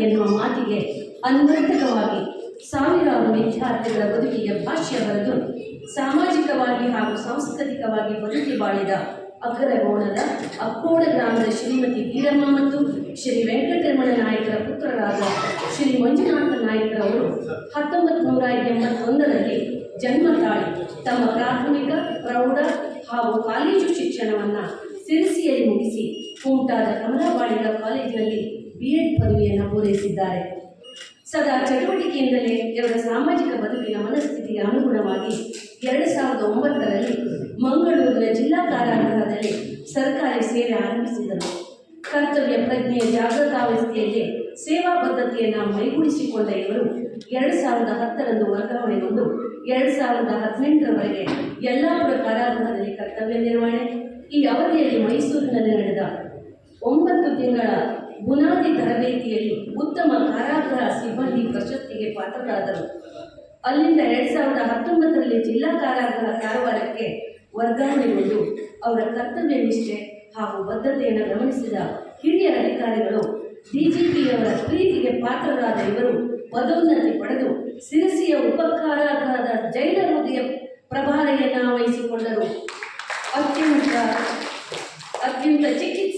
ಎನ್ನುವ ಮಾತಿಗೆ ಅನ್ವರ್ಥಕವಾಗಿ ಸಾವಿರಾರು ವಿದ್ಯಾರ್ಥಿಗಳ ಬದುಕಿಗೆ ಭಾಷ್ಯ ಬರೆದು ಸಾಮಾಜಿಕವಾಗಿ ಹಾಗೂ ಸಾಂಸ್ಕೃತಿಕವಾಗಿ ಬದುಕಿ ಬಾಳಿದ ಅಗ್ರಗೋಣದ ಅಕ್ಕೋಡ ಗ್ರಾಮದ ಶ್ರೀಮತಿ ವೀರಮ್ಮ ಮತ್ತು ಶ್ರೀ ವೆಂಕಟರಮಣ ನಾಯಕರ ಪುತ್ರರಾದ ಶ್ರೀ ಮಂಜುನಾಥ ನಾಯಕರವರು ಹತ್ತೊಂಬತ್ತು ನೂರ ಎಂಬತ್ತೊಂದರಲ್ಲಿ ಜನ್ಮ ತಾಳಿ ತಮ್ಮ ಪ್ರಾಥಮಿಕ, ಪ್ರೌಢ ಹಾಗೂ ಕಾಲೇಜು ಶಿಕ್ಷಣವನ್ನು ಸಿರಿಸಿಯಲ್ಲಿ ಮುಗಿಸಿ ಕುಮಟಾದ ಕಮಲಾಬಾಳಿಗ ಕಾಲೇಜಿನಲ್ಲಿ ಬಿ ಎಡ್ ಪದವಿಯನ್ನು ಪೂರೈಸಿದ್ದಾರೆ. ಸದಾ ಚಟುವಟಿಕೆಯಿಂದಲೇ ಇವರ ಸಾಮಾಜಿಕ ಬದುಕಿನ ಮನಸ್ಥಿತಿಗೆ ಅನುಗುಣವಾಗಿ ಎರಡು ಸಾವಿರದ ಒಂಬತ್ತರಲ್ಲಿ ಮಂಗಳೂರಿನ ಜಿಲ್ಲಾ ಕಾರಾಗೃಹದಲ್ಲಿ ಸರ್ಕಾರಿ ಸೇವೆ ಆರಂಭಿಸಿದರು. ಕರ್ತವ್ಯ ಪ್ರಜ್ಞೆಯ ಜಾಗೃತಾವಸ್ಥೆಯಲ್ಲಿ ಸೇವಾ ಪದ್ಧತಿಯನ್ನು ಮೈಗೂಡಿಸಿಕೊಂಡ ಇವರು ಎರಡು ಸಾವಿರದ ಹತ್ತರಂದು ವರ್ಗಾವಣೆಗೊಂಡು ಎರಡು ಸಾವಿರದ ಹದಿನೆಂಟರವರೆಗೆ ಯಲ್ಲಾಪುರ ಕಾರಾಗೃಹದಲ್ಲಿ ಕರ್ತವ್ಯ ನಿರ್ವಹಣೆ. ಈ ಅವಧಿಯಲ್ಲಿ ಮೈಸೂರಿನಲ್ಲಿ ನಡೆದ ಒಂಬತ್ತು ತಿಂಗಳ ಬುನಾದಿ ತರಬೇತಿಯಲ್ಲಿ ಉತ್ತಮ ಕಾರಾಗೃಹ ಸಿಬ್ಬಂದಿ ಪ್ರಶಸ್ತಿಗೆ ಪಾತ್ರರಾದರು. ಅಲ್ಲಿಂದ ಎರಡು ಸಾವಿರದ ಹತ್ತೊಂಬತ್ತರಲ್ಲಿ ಜಿಲ್ಲಾ ಕಾರಾಗೃಹ ಕಾರವಾರಕ್ಕೆ ವರ್ಗಾವಣೆಗೊಂಡು ಅವರ ಕರ್ತವ್ಯ ನಿಷ್ಠೆ ಹಾಗೂ ಬದ್ಧತೆಯನ್ನು ಗಮನಿಸಿದ ಹಿರಿಯ ಅಧಿಕಾರಿಗಳು ಡಿಜಿಪಿಯವರ ಪ್ರೀತಿಗೆ ಪಾತ್ರರಾದ ಇವರು ಪದೋನ್ನತಿ ಪಡೆದು ಸಿರಸಿಯ ಉಪಕಾರಾಗೃಹದ ಜೈನ ಹೃದಯ ಪ್ರಭಾರೆಯನ್ನು ವಹಿಸಿಕೊಂಡರು ಅತ್ಯಂತ ಅತ್ಯಂತ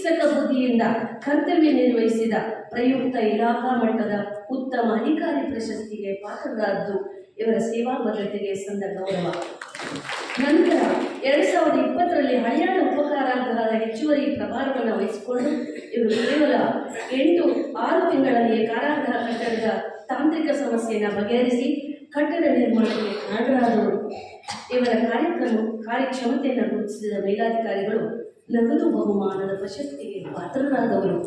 ಚಿಕಿತ್ಸಕ ಬುದ್ಧಿಯಿಂದ ಕರ್ತವ್ಯ ನಿರ್ವಹಿಸಿದ ಪ್ರಯುಕ್ತ ಇಲಾಖಾ ಮಟ್ಟದ ಉತ್ತಮ ಅಧಿಕಾರಿ ಪ್ರಶಸ್ತಿಗೆ ಪಾತ್ರರಾದ್ದು ಇವರ ಸೇವಾ ಭದ್ರತೆಗೆ ಸಂದ ಗೌರವ. ನಂತರ ಎರಡ್ ಸಾವಿರದ ಇಪ್ಪತ್ತರಲ್ಲಿ ಹರಿಯಾಣ ಉಪಕಾರಾಂತರಾದ ಹೆಚ್ಚುವರಿ ಪ್ರಭಾರವನ್ನು ವಹಿಸಿಕೊಂಡು ಇವರು ಕೇವಲ ಎಂಟು ಆರು ತಿಂಗಳಲ್ಲಿ ಕಾರಾಗೃಹ ಕಟ್ಟಡದ ತಾಂತ್ರಿಕ ಸಮಸ್ಯೆಯನ್ನು ಬಗೆಹರಿಸಿ ಕಟ್ಟಡ ನಿರ್ಮಾಣಕ್ಕೆ ಕಾರಣರಾದವರು ಇವರ ಕಾರ್ಯಕ್ರಮ ಕಾರ್ಯಕ್ಷಮತೆಯನ್ನು ಗುರುತಿಸಿದ ಮೇಲಾಧಿಕಾರಿಗಳು ನಗದು ಬಹುಮಾನದ ಪ್ರಶಸ್ತಿಗೆ ಪಾತ್ರರಾದವರು.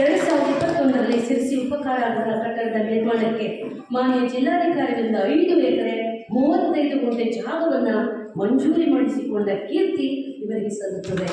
ಎರಡು ಸಾವಿರದ ಇಪ್ಪತ್ತೊಂದರಲ್ಲಿ ಸಿರಿಸಿ ಉಪಕಾರಾಗೃಹ ಕಟ್ಟಡದ ನಿರ್ಮಾಣಕ್ಕೆ ಮಾನ್ಯ ಜಿಲ್ಲಾಧಿಕಾರಿಗಳಿಂದ ಐದು ಎಕರೆ ಮೂವತ್ತೈದು ಗುಂಟೆ ಜಾಗವನ್ನು ಮಂಜೂರಿ ಮಾಡಿಸಿಕೊಂಡ ಕೀರ್ತಿ ಇವರಿಗೆ ಸಲ್ಲುತ್ತದೆ.